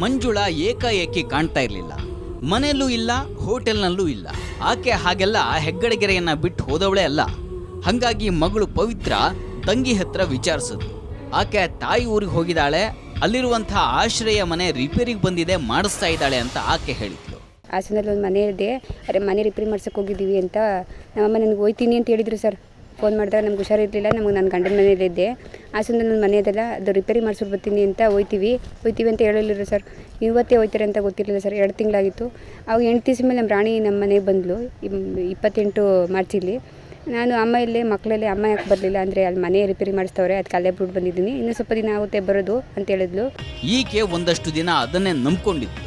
ಮಂಜುಳಾ ಏಕಾಏಕಿ ಕಾಣ್ತಾ ಇರಲಿಲ್ಲ. ಮನೆಯಲ್ಲೂ ಇಲ್ಲ, ಹೋಟೆಲ್ನಲ್ಲೂ ಇಲ್ಲ. ಆಕೆ ಹಾಗೆಲ್ಲ ಹೆಗ್ಗಡೆಗೆರೆಯನ್ನು ಬಿಟ್ಟು ಹೋದವಳೇ ಅಲ್ಲ. ಹಂಗಾಗಿ ಮಗಳು ಪವಿತ್ರ ತಂಗಿ ಹತ್ರ ವಿಚಾರಿಸಿದ್ಲು. ಆಕೆ ತಾಯಿ ಊರಿಗೆ ಹೋಗಿದ್ದಾಳೆ, ಅಲ್ಲಿರುವಂಥ ಆಶ್ರಯ ಮನೆ ರಿಪೇರಿಗೆ ಬಂದಿದೆ, ಮಾಡಿಸ್ತಾ ಇದ್ದಾಳೆ ಅಂತ ಆಕೆ ಹೇಳಿದ್ಲು. ಹಾಸನಲ್ಲಿ ಒಂದು ಮನೆ ಇದೆ, ಅರೆ ಮನೆ ರಿಪೇರಿ ಮಾಡ್ಸಕ್ಕೆ ಹೋಗಿದ್ದೀವಿ ಅಂತ ನಮ್ಮಮ್ಮ ನನಗೆ ಹೋಯ್ತೀನಿ ಅಂತ ಹೇಳಿದ್ರು ಸರ್. ಫೋನ್ ಮಾಡಿದಾಗ ನಮ್ಗೆ ಹುಷಾರಿರಲಿಲ್ಲ ನಮಗೆ ನನ್ನ ಗಂಡನ ಮನೇಲಿದ್ದೆ ಆ ಮನೆ ಮನೆಯದೆಲ್ಲ ಅದು ರಿಪೇರಿ ಮಾಡಿಸ್ಬಿಟ್ಟು ಬರ್ತೀನಿ ಅಂತ ಹೋಯ್ತೀವಿ. ಹೋಯ್ತೀವಿ ಅಂತ ಹೇಳಲಿಲ್ಲ ಸರ್. ಇವತ್ತೇ ಹೋಯ್ತಾರೆ ಅಂತ ಗೊತ್ತಿರಲಿಲ್ಲ ಸರ್, ಎರಡು ತಿಂಗಳಾಗಿತ್ತು. ಅವಾಗ ಎಂಟು ದಿವಸ ಮೇಲೆ ನಮ್ಮ ರಾಣಿ ನಮ್ಮ ಮನೆಗೆ ಬಂದಳು ಇಪ್ಪತ್ತೆಂಟು ಮಾರ್ಚಲ್ಲಿ. ನಾನು ಅಮ್ಮ ಇಲ್ಲೇ ಮಕ್ಕಳಲ್ಲಿ ಅಮ್ಮ ಯಾಕೆ ಬರಲಿಲ್ಲ ಅಂದರೆ ಅಲ್ಲಿ ಮನೆ ರಿಪೇರಿ ಮಾಡಿಸ್ತವ್ರೆ ಅದಕ್ಕೆ ಅಲ್ಲೇ ಬಿಟ್ಟು ಬಂದಿದ್ದೀನಿ. ಇನ್ನೂ ಸ್ವಲ್ಪ ದಿನ ಆಗುತ್ತೆ ಬರೋದು ಅಂತ ಹೇಳಿದ್ಲು. ಈಕೆ ಒಂದಷ್ಟು ದಿನ ಅದನ್ನೇ ನಂಬ್ಕೊಂಡಿತ್ತು.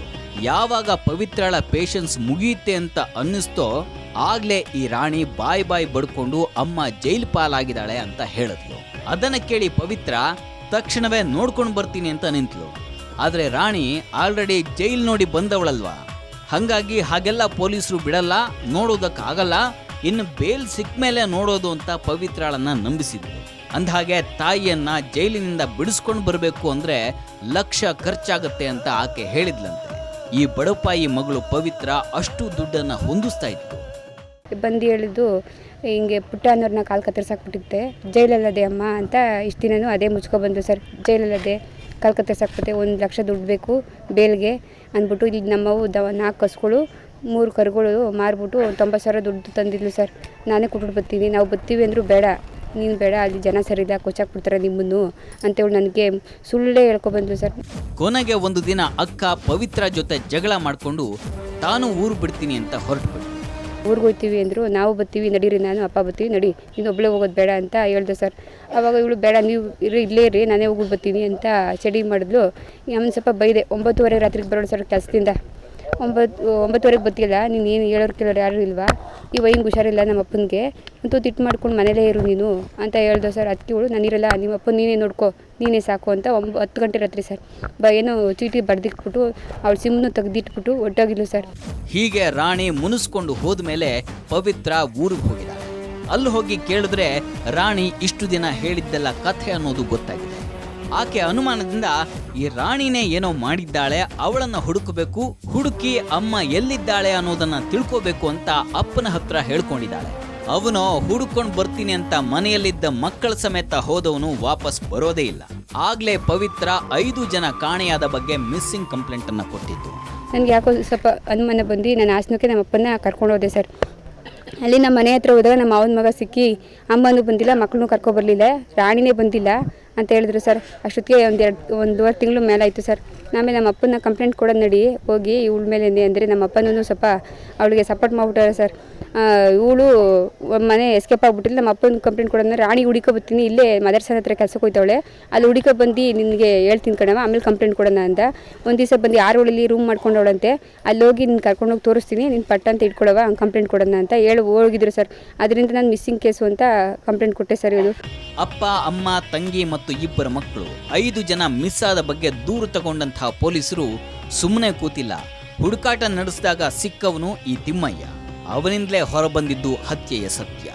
ಯಾವಾಗ ಪವಿತ್ರಳ ಪೇಷನ್ಸ್ ಮುಗಿಯುತ್ತೆ ಅಂತ ಅನ್ನಿಸ್ತೋ ಆಗ್ಲೇ ಈ ರಾಣಿ ಬಾಯ್ ಬಾಯ್ ಬಡ್ಕೊಂಡು ಅಮ್ಮ ಜೈಲ್ ಪಾಲಾಗಿದ್ದಾಳೆ ಅಂತ ಹೇಳಿದ್ಲು. ಅದನ್ನ ಕೇಳಿ ಪವಿತ್ರ, ತಕ್ಷಣವೇ ನೋಡ್ಕೊಂಡು ಬರ್ತೀನಿ ಅಂತ ನಿಂತ್ಲು. ಆದ್ರೆ ರಾಣಿ ಆಲ್ರೆಡಿ ಜೈಲ್ ನೋಡಿ ಬಂದವಳಲ್ವಾ? ಹಂಗಾಗಿ ಹಾಗೆಲ್ಲ ಪೊಲೀಸರು ಬಿಡಲ್ಲ, ನೋಡೋದಕ್ಕಾಗಲ್ಲ, ಇನ್ನು ಬೇಲ್ ಸಿಕ್ಕ ಮೇಲೆ ನೋಡೋದು ಅಂತ ಪವಿತ್ರಳನ್ನ ನಂಬಿಸಿದ್ರು ಅಂದಹಾಗೆ ತಾಯಿಯನ್ನ ಜೈಲಿನಿಂದ ಬಿಡಿಸ್ಕೊಂಡು ಬರಬೇಕು ಅಂದ್ರೆ ಲಕ್ಷ ಖರ್ಚಾಗತ್ತೆ ಅಂತ ಆಕೆ ಹೇಳಿದ್ಲಂತೆ. ಈ ಬಡಪಾಯಿ ಮಗಳು ಪವಿತ್ರ ಅಷ್ಟು ದುಡ್ಡನ್ನು ಹೊಂದಿಸ್ತಾ ಇತ್ತು ಬಂದು ಹೇಳಿದ್ದು, ಹಿಂಗೆ ಪುಟ್ಟ ಅನ್ನೋರನ್ನ ಕಾಲು ಕತ್ತರಿಸಾಕ್ಬಿಟ್ಟಿತ್ತೆ ಜೈಲಲ್ಲದೆ ಅಮ್ಮ ಅಂತ ಇಷ್ಟು ದಿನವೂ ಅದೇ ಮುಚ್ಕೊಬಂದು ಸರ್. ಜೈಲಲ್ಲದೆ ಕಾಲು ಕತ್ತರಿಸಾಕ್ಬಿಟ್ಟೆ ಒಂದು ಲಕ್ಷ ದುಡ್ಡು ಬೇಕು ಬೇಲ್ಗೆ ಅಂದ್ಬಿಟ್ಟು ಇಲ್ಲಿ ನಮ್ಮವು ದ ನಾಲ್ಕು ಕಸ್ಗಳು, ಮೂರು ಕರುಗಳು ಮಾರ್ಬಿಟ್ಟು ತೊಂಬತ್ತು ಸಾವಿರ ದುಡ್ಡು ತಂದಿದ್ಲು ಸರ್. ನಾನೇ ಕೊಟ್ಬಿಟ್ಟು ಬರ್ತೀನಿ. ನಾವು ಬರ್ತೀವಿ ಅಂದರೂ ಬೇಡ. ನೀನು ಬೇಡ, ಅಲ್ಲಿ ಜನ ಸರಿಲ್ಲ ಕೊಚ್ಚಾಕ್ಬಿಡ್ತಾರೆ ನಿಮ್ಮನ್ನು ಅಂತೇಳಿ ನನಗೆ ಸುಳ್ಳೇ ಹೇಳ್ಕೊಬಂದ್ಲು ಸರ್. ಕೊನೆಗೆ ಒಂದು ದಿನ ಅಕ್ಕ ಪವಿತ್ರ ಜೊತೆ ಜಗಳ ಮಾಡಿಕೊಂಡು, ತಾನು ಊರು ಬಿಡ್ತೀನಿ ಅಂತ ಹೊರಟುಬಿಟ್ಟು ಊರಿಗೆ ಹೋಗ್ತೀವಿ ಅಂದರು, ನಾವು ಬರ್ತೀವಿ ನಡೀರಿ, ನಾನು, ಅಪ್ಪ ಬರ್ತೀವಿ ನಡಿ, ನೀನು ಒಬ್ಬಳೇ ಹೋಗೋದು ಬೇಡ ಅಂತ ಹೇಳ್ದೆ ಸರ್. ಆವಾಗ ಇವಳು, ಬೇಡ, ನೀವು ಇರ್ರಿ ಇಲ್ಲೇ ಇರಿ, ನಾನೇ ಹೋಗಿ ಬರ್ತೀನಿ ಅಂತ ಚಡಿ ಮಾಡಿದ್ಲು. ಒಂದು ಸ್ವಲ್ಪ ಬೈದೆ, ಒಂಬತ್ತುವರೆ ರಾತ್ರಿಗೆ ಬರೋಣ ಸರ್ ಕೆಲಸದಿಂದ. ಒಂಬತ್ತು, ಒಂಬತ್ತುವರೆಗೆ ಬತ್ತಿಲ್ಲ ನೀನು ಏನು ಹೇಳೋರು ಕೇಳೋರು ಯಾರು ಇಲ್ವಾ? ಈ ಹಿಂಗೆ ಹುಷಾರಿಲ್ಲ ನಮ್ಮ ಅಪ್ಪನಿಗೆ. ಅಂತೂ ತಿಟ್ಟು ಮಾಡ್ಕೊಂಡು ಮನೇಲೇ ಇರು ನೀನು ಅಂತ ಹೇಳ್ದೆ ಸರ್. ಅದಕ್ಕೆ ಇವಳು ನಾನಿರಲ್ಲ ನಿಮ್ಮ ಅಪ್ಪ ನೀನೇ ನೋಡ್ಕೊ. ನೀನೇ ಸಾಕು ಅಂತ ಒಂಬ, ಹತ್ತು ಗಂಟೆ ರಾತ್ರಿ ಸರ್. ಬ, ಏನು ಚೀಟಿ ಬಡ್ದಿಟ್ಬಿಟ್ಟು ಅವಳು ಸಿಮ್ಮನ್ನು ತೆಗೆದಿಟ್ಬಿಟ್ಟು ಒಟ್ಟಾಗಿಲ್ಲ ಸರ್. ಹೀಗೆ ರಾಣಿ ಮುನಿಸ್ಕೊಂಡು ಹೋದ್ಮೇಲೆ ಪವಿತ್ರ ಊರಿಗೆ ಹೋಗಿಲ್ಲ ಅಲ್ಲಿ ಹೋಗಿ ಕೇಳಿದ್ರೆ ರಾಣಿ ಇಷ್ಟು ದಿನ ಹೇಳಿದ್ದೆಲ್ಲ ಕಥೆ ಅನ್ನೋದು ಗೊತ್ತಾಗಿದೆ ಆಕೆ ಅನುಮಾನದಿಂದ ಈ ರಾಣಿನೇ ಏನೋ ಮಾಡಿದ್ದಾಳೆ, ಅವಳನ್ನ ಹುಡುಕಬೇಕು, ಹುಡುಕಿ ಅಮ್ಮ ಎಲ್ಲಿದ್ದಾಳೆ ಅನ್ನೋದನ್ನು ತಿಳ್ಕೋಬೇಕು ಅಂತ ಅಪ್ಪನ ಹತ್ರ ಹೇಳ್ಕೊಂಡಿದ್ದಾಳೆ. ಅವನು ಹುಡುಕೊಂಡು ಬರ್ತೀನಿ ಅಂತ ಮನೆಯಲ್ಲಿದ್ದ ಮಕ್ಕಳ ಸಮೇತ ಹೋದವನು ವಾಪಸ್ ಬರೋದೇ ಇಲ್ಲ. ಆಗ್ಲೇ ಪವಿತ್ರ ಐದು ಜನ ಕಾಣೆಯಾದ ಬಗ್ಗೆ ಮಿಸ್ಸಿಂಗ್ ಕಂಪ್ಲೇಂಟ್ ಅನ್ನ ಕೊಟ್ಟಿದ್ದು. ನನಗೆ ಯಾಕೋ ಸ್ವಲ್ಪ ಅನುಮಾನ ಬಂದು ನಾನು ಆಸನಕ್ಕೆ ನಮ್ಮ ಅಪ್ಪನ ಕರ್ಕೊಂಡು ಹೋದೆ ಸರ್. ಅಲ್ಲಿ ನಮ್ಮ ಮನೆ ಹತ್ರ ಹೋದಾಗ ನಮ್ಮ ಮಾವನ ಮಗ ಸಿಕ್ಕಿ ಅಮ್ಮನೂ ಬಂದಿಲ್ಲ, ಮಕ್ಕಳನ್ನೂ ಕರ್ಕೊಬರ್ಲಿಲ್ಲ ರಾಣಿನೇ ಬಂದಿಲ್ಲ. ಅಂತ ಹೇಳಿದ್ರು ಸರ್. ಅಷ್ಟೊತ್ತಿಗೆ ಒಂದು ಎರಡು, ಒಂದೂವರೆ ತಿಂಗಳು ಮೇಲೆ ಆಯಿತು ಸರ್. ಆಮೇಲೆ ನಮ್ಮ ಅಪ್ಪನ ಕಂಪ್ಲೇಂಟ್ ಕೊಡೋದು ನಡಿ, ಹೋಗಿ ಇವಳ ಮೇಲೆ ಅಂದರೆ ನಮ್ಮ ಅಪ್ಪನೂ ಸ್ವಲ್ಪ ಅವಳಿಗೆ ಸಪೋರ್ಟ್ ಮಾಡ್ಬಿಟ್ಟಾರೆ ಸರ್. ಇವಳು ಮನೆ ಎಸ್ಕೇಪ್ ಆಗಿಬಿಟ್ಟಿಲ್ಲ ನಮ್ಮ ಅಪ್ಪನ ಕಂಪ್ಲೇಂಟ್ ಕೊಡೋಣ ರಾಣಿ ಹುಡುಕೋ ಬರ್ತೀನಿ, ಇಲ್ಲೇ ಮದರ್ಸನ ಹತ್ರ ಕೆಲಸಕ್ಕೆ ಹೋಯ್ತವಳೆ. ಅಲ್ಲಿ ಹುಡುಕೋ ಬಂದು ನಿನಗೆ ಹೇಳ್ತೀನಿ ಕಣವ ಆಮೇಲೆ ಕಂಪ್ಲೇಂಟ್ ಕೊಡೋಣ ಅಂತ. ಒಂದು ದಿವಸ ಬಂದು ಆರೋಳಲ್ಲಿ ರೂಮ್ ಮಾಡ್ಕೊಂಡವಳಂತೆ, ಅಲ್ಲಿ ಹೋಗಿ ನಿನ್ನ ಕರ್ಕೊಂಡೋಗಿ ತೋರಿಸ್ತೀನಿ ನಿನ್ನ ಪಟ್ಟ ಅಂತ ಇಟ್ಕೊಳವ ಕಂಪ್ಲೇಂಟ್ ಕೊಡೋಣ ಅಂತ ಹೇಳಿ ಹೋಗಿದ್ರು ಸರ್. ಅದರಿಂದ ನಾನು ಮಿಸ್ಸಿಂಗ್ ಕೇಸು ಅಂತ ಕಂಪ್ಲೇಂಟ್ ಕೊಟ್ಟೆ ಸರ್ ಇದು ಅಪ್ಪ, ಅಮ್ಮ, ತಂಗಿ ಮತ್ತು ಇಬ್ಬರ ಮಕ್ಕಳು. ಐದು ಜನ ಮಿಸ್ ಆದ ಬಗ್ಗೆ ದೂರು ತಗೊಂಡಂತಹ ಪೊಲೀಸರು ಸುಮ್ಮನೆ ಕೂತಿಲ್ಲ. ಹುಡುಕಾಟ ನಡೆಸಿದಾಗ ಸಿಕ್ಕವನು ಈ ತಿಮ್ಮಯ್ಯ. ಅವನಿಂದಲೇ ಹೊರಬಂದಿದ್ದು ಹತ್ಯೆಯ ಸತ್ಯ.